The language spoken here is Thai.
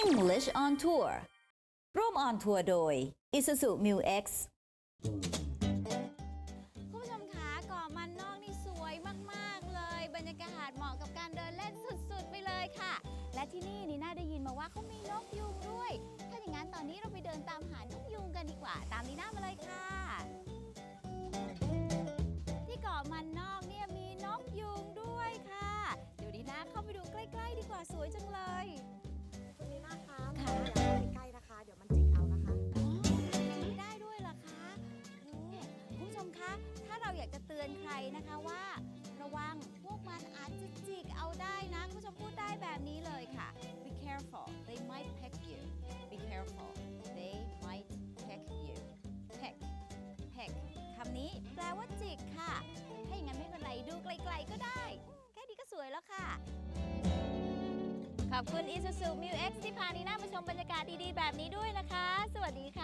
English on Tour ร่วมออนทัวร์โดย Isuzu Mu X คุณผู้ชมคะเกาะมันนอกนี่สวยมาก ๆ เลย บรรยากาศเหมาะกับการเดินเล่นสุด ๆ ไปเลยค่ะ และที่นี่นี่น่าได้ยินมาว่าเขามีนกยูงด้วย ถ้าอย่างนั้นตอนนี้เราไปเดินตามหานกยูงกันดีกว่า ตามลีน่ามาเลยค่ะ สวยจังเลยคุณนีน่าคะค่ะอย่าเข้าไปใกล้นะคะ เดี๋ยวมันจิกเอานะคะอ๋อไม่ได้ด้วยเหรอคะโอ้คุณผู้ชมคะ ถ้าเราอยากจะเตือนใครนะคะว่า ระวังพวกมันอาจจะจิกเอาได้นะคุณผู้ชมพูดได้แบบนี้เลยค่ะ be careful they might peck you be careful they might peck you peck peck คำนี้แปลว่าจิกค่ะ ขอบคุณ Isuzu Mu X ที่พานีน่ามาชมบรรยากาศดีๆ แบบนี้ด้วยนะคะ สวัสดีค่ะ